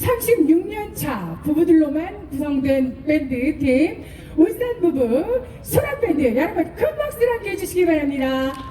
36년 차 부부들로만 구성된 밴드 팀 울산 부부 소라 밴드 여러분 큰 박수를 함께 해주시기 바랍니다.